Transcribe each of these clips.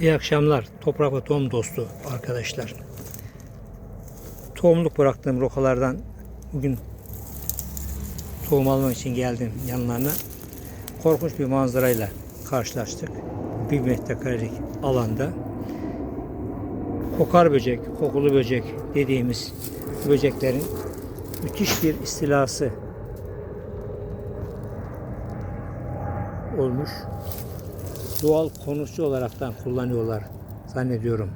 İyi akşamlar toprak ve tohum dostu arkadaşlar. Tohumluk bıraktığım rokalardan bugün tohum almak için geldim yanlarına. Korkunç bir manzarayla karşılaştık. Bir metrekarelik alanda. Kokar böcek, kokulu böcek dediğimiz böceklerin müthiş bir istilası olmuş doğal konusu olaraktan kullanıyorlar zannediyorum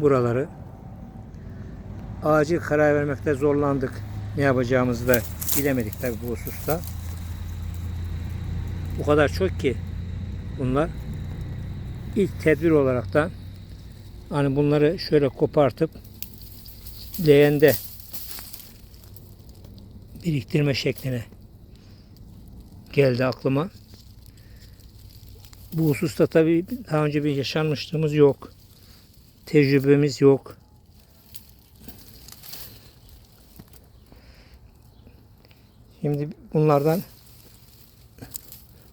buraları. Acil karar vermekte zorlandık. Ne yapacağımızı da bilemedik tabi bu hususta. O kadar çok ki bunlar ilk tedbir olaraktan hani bunları şöyle kopartıp leğende biriktirme şekline geldi aklıma. Bu hususta tabii daha önce bir yaşanmışlığımız yok. Tecrübemiz yok. Şimdi bunlardan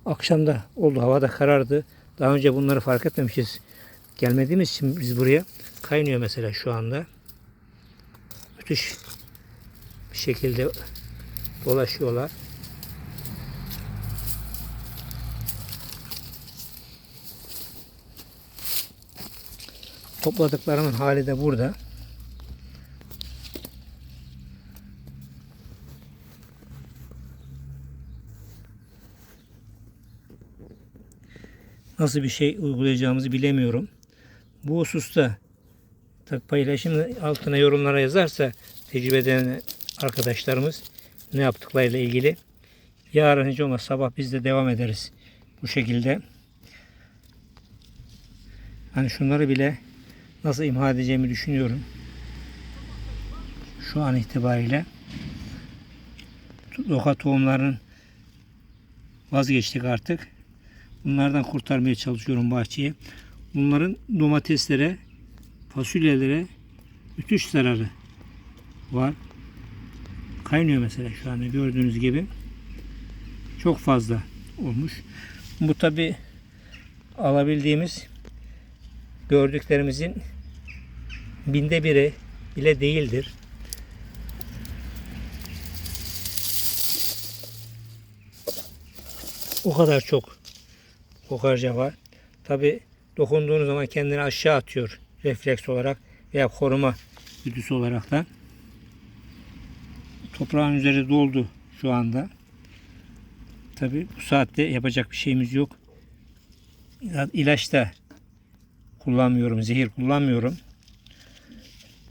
akşamda oldu. Hava da karardı. Daha önce bunları fark etmemişiz. Gelmediğimiz için biz buraya kaynıyor mesela şu anda. Müthiş bir şekilde dolaşıyorlar. Topladıklarımın hali de burada. Nasıl bir şey uygulayacağımızı bilemiyorum. Bu hususta tabi altına yorumlara yazarsa tecrübe eden arkadaşlarımız ne yaptıklarıyla ilgili yarın hiç olmaz sabah biz de devam ederiz bu şekilde. Hani şunları bile nasıl imha edeceğimi düşünüyorum. Şu an itibariyle roka tohumlarının vazgeçtik artık. Bunlardan kurtarmaya çalışıyorum bahçeyi. Bunların domateslere, fasulyelere müthiş zararı var. Kaynıyor mesela şu anda gördüğünüz gibi. Çok fazla olmuş. Bu tabi alabildiğimiz gördüklerimizin binde biri bile değildir. O kadar çok kokarca var. Tabi dokunduğunuz zaman kendini aşağı atıyor refleks olarak veya koruma güdüsü olarak da. Toprağın üzeri doldu şu anda. Tabi bu saatte yapacak bir şeyimiz yok. İlaç da kullanmıyorum, zehir kullanmıyorum.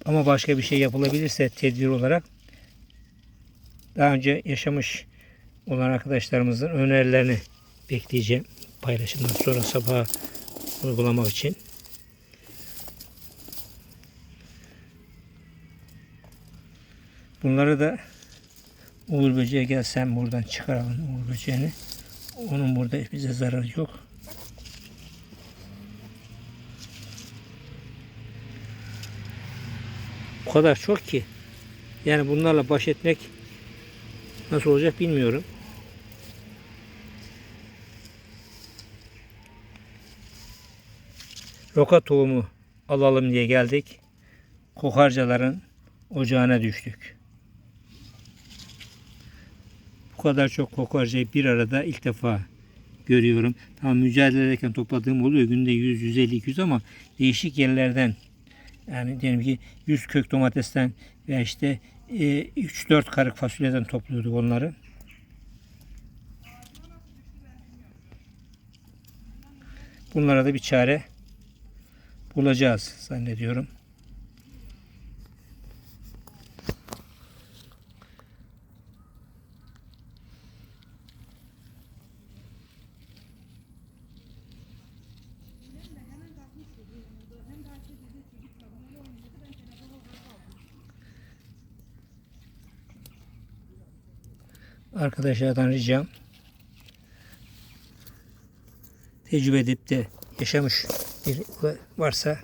Ama başka bir şey yapılabilirse tedbir olarak daha önce yaşamış olan arkadaşlarımızın önerilerini bekleyeceğim paylaşımdan sonra sabah uygulamak için. Bunları da Uğur böceği gelsem buradan çıkaralım Uğur böceğini. Onun burada bize zararı yok. O kadar çok ki. Yani bunlarla baş etmek nasıl olacak bilmiyorum. Roka tohumu alalım diye geldik. Kokarcaların ocağına düştük. Bu kadar çok kokarcayı bir arada ilk defa görüyorum. Tamam mücadele ederken topladığım oluyor. Günde 100, 150, 200 ama değişik yerlerden yani diyelim ki 100 kök domatesten veya işte 3-4 karık fasulyeden topluyorduk onları. Bunlara da bir çare bulacağız zannediyorum. Arkadaşlardan ricam. Tecrübe edip de yaşamış bir varsa